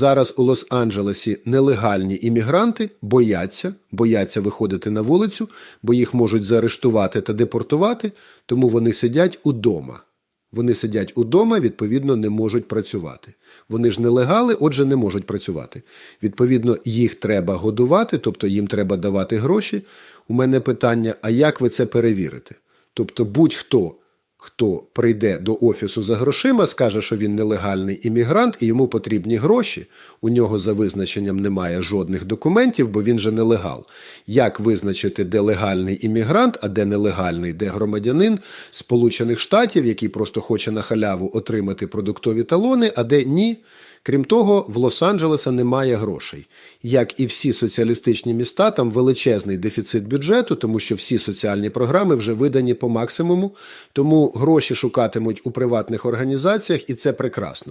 Зараз у Лос-Анджелесі нелегальні іммігранти бояться, бояться виходити на вулицю, бо їх можуть заарештувати та депортувати, тому вони сидять удома. Вони сидять удома, відповідно, не можуть працювати. Вони ж нелегали, отже, не можуть працювати. Відповідно, їх треба годувати, тобто їм треба давати гроші. У мене питання: а як ви це перевірите? Тобто, будь-хто, хто прийде до офісу за грошима, скаже, що він нелегальний іммігрант і йому потрібні гроші. У нього за визначенням немає жодних документів, бо він же нелегал. Як визначити, де легальний іммігрант, а де нелегальний, де громадянин Сполучених Штатів, який просто хоче на халяву отримати продуктові талони, а де ні? Крім того, в Лос-Анджелеса немає грошей. Як і всі соціалістичні міста, там величезний дефіцит бюджету, тому що всі соціальні програми вже видані по максимуму, тому гроші шукатимуть у приватних організаціях, і це прекрасно.